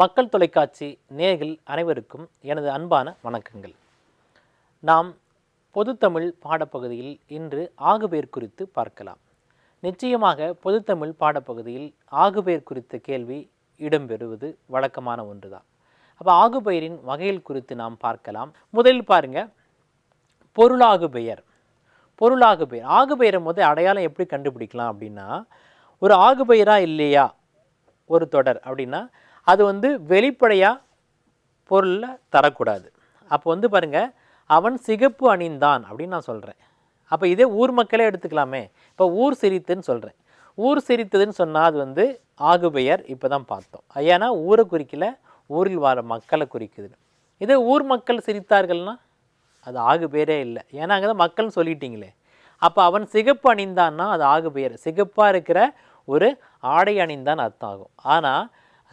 மக்கள் தொலைக்காட்சி நேயர்கள் அனைவருக்கும் எனது அன்பான வணக்கங்கள். நாம் பொதுத்தமிழ் பாடப்பகுதியில் இன்று ஆகுபேர் குறித்து பார்க்கலாம். நிச்சயமாக பொதுத்தமிழ் பாடப்பகுதியில் ஆகுபேர் குறித்த கேள்வி இடம்பெறுவது வழக்கமான ஒன்றுதான். அப்போ ஆகுபெயரின் வகைகள் குறித்து நாம் பார்க்கலாம். முதலில் பாருங்க பொருளாகு பெயர் பொருளாகு பெயர் ஆகுபெயரை முதல் அடையாளம் எப்படி கண்டுபிடிக்கலாம் அப்படின்னா ஒரு ஆகுபெயராக இல்லையா ஒரு தொடர் அப்படின்னா அது வந்து வெளிப்படையாக பொருளில் தரக்கூடாது. அப்போ வந்து பாருங்கள் அவன் சிகப்பு அணிந்தான் அப்படின்னு நான் சொல்கிறேன் அப்போ இதே ஊர் மக்களே எடுத்துக்கலாமே. இப்போ ஊர் சிரித்துன்னு சொல்கிறேன் ஊர் சிரித்ததுன்னு சொன்னால் அது வந்து ஆகுபெயர் இப்போ தான் பார்த்தோம். ஏன்னா ஊரை குறிக்கல ஊரில் வாழ மக்களை குறிக்குது. இதே ஊர் மக்கள் சிரித்தார்கள்னா அது ஆகு பேரே இல்லை. ஏன்னா அங்கே தான் மக்கள்னு சொல்லிட்டீங்களே. அப்போ அவன் சிகப்பு அணிந்தான்னா அது ஆகு பெயர் சிகப்பாக இருக்கிற ஒரு ஆடை அணிந்தான் அர்த்தம் ஆகும். ஆனால்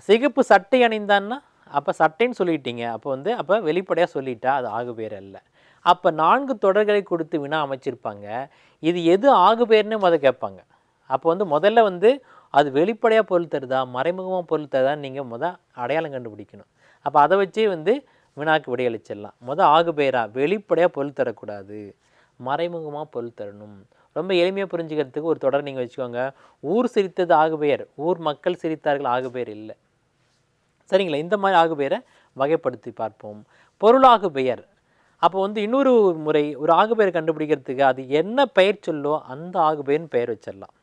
சிகப்பு சட்டை அணிந்தான்னா அப்போ சட்டைன்னு சொல்லிட்டீங்க. அப்போ வந்து அப்போ வெளிப்படையாக சொல்லிட்டா அது ஆகு பேர் அல்ல. அப்போ நான்கு தொடர்களை கொடுத்து வினா அமைச்சிருப்பாங்க. இது எது ஆகு பேர்னு முத கேட்பாங்க. அப்போ வந்து முதல்ல வந்து அது வெளிப்படையாக பொருள் தருதா மறைமுகமாக பொருள் தருதான்னு நீங்கள் முத அடையாளம் கண்டுபிடிக்கணும். அப்போ அதை வச்சு வந்து வினாக்கு விடையளிச்சிடலாம். மொதல் ஆகுபேரா வெளிப்படையாக பொருள் தரக்கூடாது. மறைமுகமாக பொருள் தரணும். ரொம்ப எளிமையாக புரிஞ்சுக்கிறதுக்கு ஒரு தொடர் நீங்கள் வச்சுக்கோங்க. ஊர் சிரித்தது ஆகுபெயர் ஊர் மக்கள் சிரித்தார்கள் ஆகுபெயர் இல்லை. சரிங்களா? இந்த மாதிரி ஆகுபெயரை வகைப்படுத்தி பார்ப்போம். பொருளாகு பெயர் அப்போ வந்து இன்னொரு முறை ஒரு ஆகுபெயர் கண்டுபிடிக்கிறதுக்கு அது என்ன பெயர் சொல்லோ அந்த ஆகுபெயர்னு பெயர் வச்சிடலாம்.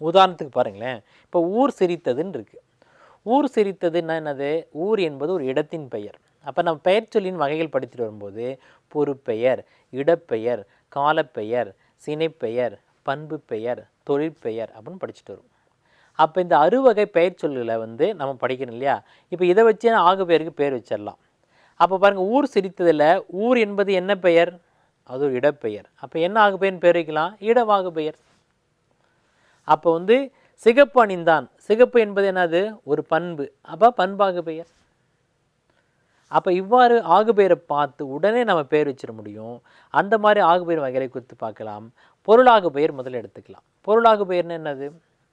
உதாரணத்துக்கு பாருங்களேன். இப்போ ஊர் சிரித்ததுன்னு இருக்குது ஊர் சிரித்ததுன்னா என்னது? ஊர் என்பது ஒரு இடத்தின் பெயர். அப்போ நம்ம பெயர் சொல்லின் வகைகள் படித்துட்டு வரும்போது பொறுப்பெயர் இடப்பெயர் காலப்பெயர் சினைப்பெயர் பண்பு பெயர் தொழிற்பெயர் அப்படின்னு படிச்சுட்டு வரும். அப்போ இந்த அறுவகை பெயர் சொல்லுகளை வந்து நம்ம படிக்கணும் இல்லையா? இப்போ இதை வச்சு ஆகு பேருக்கு பேர் வச்சிடலாம். அப்போ பாருங்கள் ஊர் சிரித்ததில் ஊர் என்பது என்ன பெயர்? அது ஒரு இடப்பெயர். அப்போ என்ன ஆகு பெயர்னு பேர் வைக்கலாம்? இடவாகு பெயர் அப்போ வந்து சிகப்பு அணிந்தான். சிகப்பு என்பது என்னது? ஒரு பண்பு. அப்போ பண்பாகு பெயர் அப்போ இவ்வாறு ஆகுபெயரை பார்த்து உடனே நம்ம பேர் வச்சிட முடியும். அந்த மாதிரி ஆகுபெயர் வகைகளை குறித்து பார்க்கலாம். பொருளாகு பெயர் முதல்ல எடுத்துக்கலாம். பொருளாகு பெயர்னு என்னது?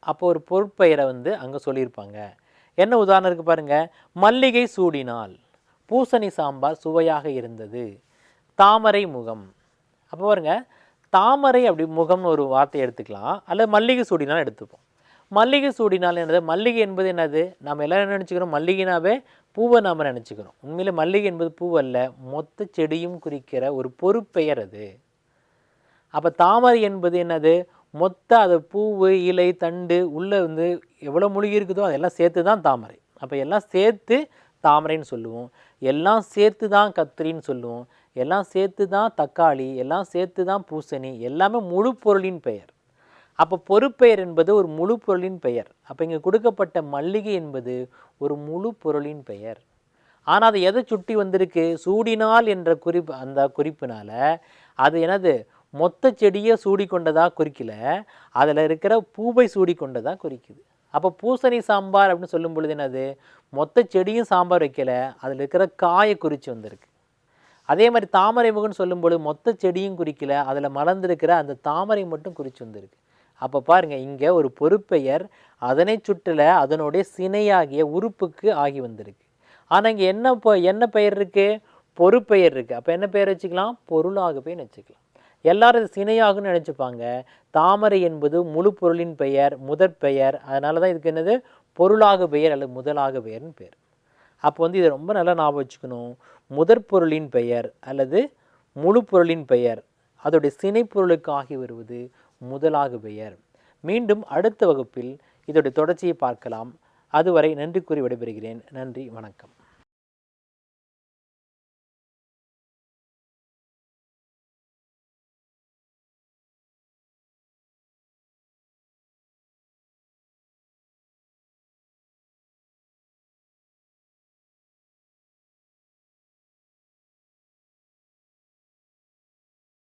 அப்போ ஒரு பொருட்பெயரை வந்து அங்கே சொல்லியிருப்பாங்க. என்ன உதாரணம் இருக்குது பாருங்க. மல்லிகை சூடினால் பூசணி சாம்பார் சுவையாக இருந்தது. தாமரை முகம். அப்போ பாருங்க. தாமரை அப்படி முகம்னு ஒரு வார்த்தை எடுத்துக்கலாம். அல்லது மல்லிகை சூடினால் எடுத்துப்போம். மல்லிகை சூடினால் என்னது? மல்லிகை என்பது என்னது? நம்ம எல்லாரும் என்ன நினச்சிக்கிறோம்? மல்லிகைனாவே பூவை நாம் நினச்சிக்கிறோம். உண்மையில் மல்லிகை என்பது பூவல்ல மொத்த செடியும் குறிக்கிற ஒரு பொறுப்பெயர் அது. அப்போ தாமரை என்பது என்னது? மொத்த அது பூவு இலை தண்டு உள்ளே வந்து எவ்வளோ மூலிகை இருக்குதோ அதெல்லாம் சேர்த்து தான் தாமரை. அப்போ எல்லாம் சேர்த்து தாமரைன்னு சொல்லுவோம். எல்லாம் சேர்த்து தான் கத்திரின்னு சொல்லுவோம். எல்லாம் சேர்த்து தான் தக்காளி எல்லாம் சேர்த்து தான் பூசணி எல்லாமே முழு பொருளின் பெயர். அப்போ பொறுப்பெயர் என்பது ஒரு முழு பொருளின் பெயர். அப்போ இங்கே கொடுக்கப்பட்ட மல்லிகை என்பது ஒரு முழு பொருளின் பெயர். ஆனால் அது எதை சுட்டி வந்திருக்கு? சூடினால் என்ற குறிப்பு அந்த குறிப்பினால் அது என்னது? மொத்த செடியை சூடி குறிக்கல. அதில் இருக்கிற பூவை சூடி கொண்டதா குறிக்குது. அப்போ பூசணி சாம்பார் அப்படின்னு சொல்லும் பொழுது என்னது? மொத்த செடியும் சாம்பார் வைக்கலை. அதில் இருக்கிற காயை குறித்து வந்திருக்கு. அதே மாதிரி தாமரை முகன்னு சொல்லும்போது மொத்த செடியும் குறிக்கல. அதில் மலர்ந்திருக்கிற அந்த தாமரை மட்டும் குறித்து வந்திருக்கு. அப்போ பாருங்கள் இங்கே ஒரு பொறுப்பெயர் அதனை சுற்றல அதனுடைய சினையாகிய உறுப்புக்கு ஆகி வந்திருக்கு. ஆனால் இங்கே என்ன என்ன பெயர் இருக்குது பொறுப்பெயர் இருக்குது அப்போ என்ன பெயர் வச்சுக்கலாம்? பொருளாக வச்சுக்கலாம். எல்லாரும் இது சினையாகுன்னு நினச்சிப்பாங்க. தாமரை என்பது முழு பொருளின் பெயர் முதற் பெயர். அதனால தான் இதுக்கு என்னது? பொருளாக பெயர் அல்லது முதலாக பெயர்னு பேர். அப்போ வந்து இதை ரொம்ப நல்லா ஞாபகம் வச்சுக்கணும். முதற் பொருளின் பெயர் அல்லது முழு பொருளின் பெயர். அதோடைய சினைப்பொருளுக்கு ஆகி வருவது முதலாக பெயர். மீண்டும் அடுத்த வகுப்பில் இதோடைய தொடர்ச்சியை பார்க்கலாம். அதுவரை நன்றி கூறி விடைபெறுகிறேன். நன்றி வணக்கம்.